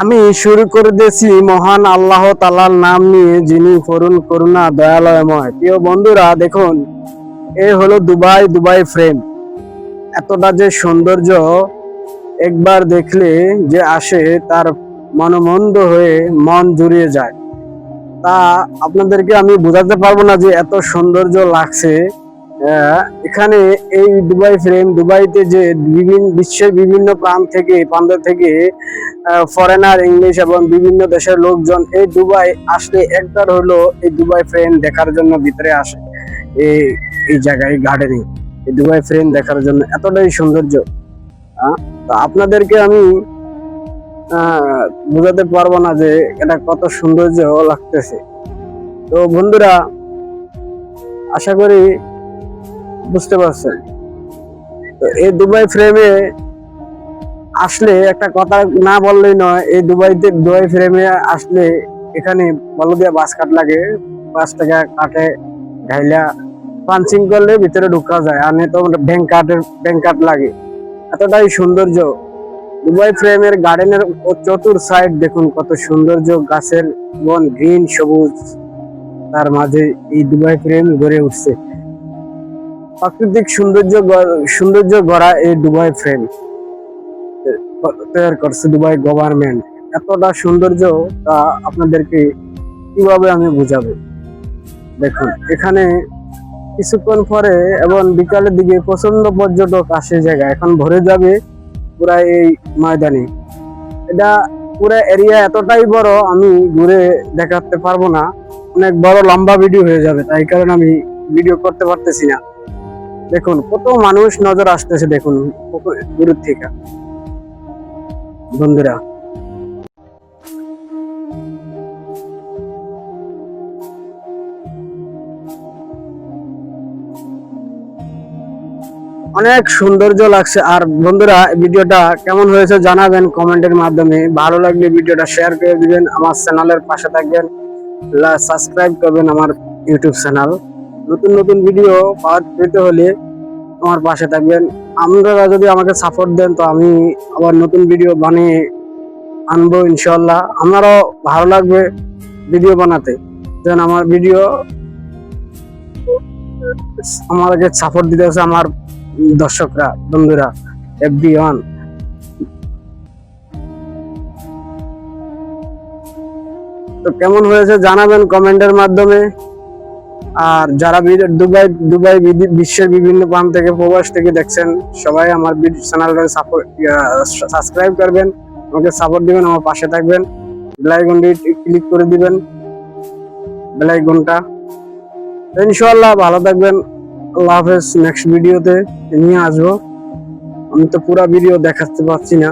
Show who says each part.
Speaker 1: আমি শুরু করে দিয়েছি মহান আল্লাহ তালার নাম নিয়ে, যিনি করুণ করুণা, দয়ালয়ময়। প্রিয় বন্ধুরা, দেখুন, এ হলো দুবাই দুবাই ফ্রেম। এতটা যে সৌন্দর্য একবার দেখলে যে আসে, তার মনোমন্দ হয়ে মন জুড়িয়ে যায়। তা আপনাদেরকে আমি বোঝাতে পারব না যে এত সৌন্দর্য লাগছে। এখানে এই দুবাই ফ্রেম, দুবাইতে যে বিভিন্ন, বিশ্বের বিভিন্ন প্রান্ত থেকে প্রান্ত থেকে ফরেনার ইংলিশ এবং বিভিন্ন দেশের লোকজন এই দুবাই আসলে একবার হলো এই দুবাই ফ্রেম দেখার জন্য ভিতরে আসে। এই এই জায়গায় গার্ডেনিং এই দুবাই ফ্রেম দেখার জন্য এতটাই সৌন্দর্য। তো আপনাদেরকে আমি বোঝাতে পারব না যে এটা কত সৌন্দর্য লাগতেছে। তো বন্ধুরা, আশা করি বুঝতে পারছেন। তো এই দুবাই ফ্রেমে আসলে একটা কথা না বললেই নয়, এই দুবাইতে, দুবাই ফ্রেমে আসলে এখানে বলদিয়া বাস কাট লাগে, পাঁচ টাকা কাটে ঢাইলা পাঞ্চিং করলে ভিতরে ঢুকা যায়, আর তো ব্যাংক কার্ডের ব্যাংক কার্ড লাগে। এতটাই সৌন্দর্য। দুবাই ফ্রেমের গার্ডেনের চতুর সাইড দেখুন কত সৌন্দর্য, গাছের বন গ্রিন সবুজ। তার মাঝে এই দুবাই ফ্রেম গড়ে উঠছে। প্রাকৃতিক সৌন্দর্য সৌন্দর্য গড়া এই দুবাই ফ্রেম। তৈরি করছে দুবাই গভর্নমেন্ট এতটা সৌন্দর্য তা আপনাদেরকে কীভাবে আমি বুঝাবো? দেখুন, এখানে কিছুক্ষণ পরে এবং বিকালের দিকে প্রচণ্ড পর্যটক আসে জায়গা এখন ভরে যাবে পুরা এই ময়দানে। এটা পুরো এরিয়া এতটাই বড়, আমি ঘুরে দেখাতে পারব না। অনেক বড় লম্বা ভিডিও হয়ে যাবে, তাই কারণে আমি ভিডিও করতে পারতেছি না। দেখুন, কত মানুষ নজর আসতেছে, দেখুন দূরের থেকে। বন্ধুরা। অনেক সৌন্দর্য লাগছে। আর বন্ধুরা, ভিডিওটা কেমন হয়েছে জানাবেন কমেন্টের মাধ্যমে। ভালো লাগলে ভিডিওটা শেয়ার করে দিবেন, আমার চ্যানেলের পাশে থাকবেন সাবস্ক্রাইব করবেন আমার ইউটিউব চ্যানেল। নতুন নতুন ভিডিও পেতে হলে আমার পাশে থাকবেন। আপনারা যদি আমাকে সাপোর্ট দেন, তো আমি আবার নতুন ভিডিও বানিয়ে আনব ইনশাল্লাহ আমারও ভালো লাগবে ভিডিও বানাতে। যেন আমার ভিডিও আমাকে সাপোর্ট দিতে হচ্ছে আমার দর্শকরা, বন্ধুরা এফবি ওয়ান তো কেমন হয়েছে জানাবেন কমেন্টের মাধ্যমে। আর যারা দুবাই দুবাই বিশ্বের বিভিন্ন প্রান্ত থেকে প্রবাস থেকে দেখছেন, সবাই আমার চ্যানেলটা সাপোর্ট সাবস্ক্রাইব করবেন, আমাকে সাপোর্ট দিবেন, আমার পাশে থাকবেন বেলাইকনটি ক্লিক করে দিবেন বেলাইকনটা ইনশাআল্লাহ ভালো থাকবেন, আল্লাহ হাফেজ নেক্সট ভিডিওতে নিয়ে আসব। আমি তো পুরা ভিডিও দেখাতে পারছি না।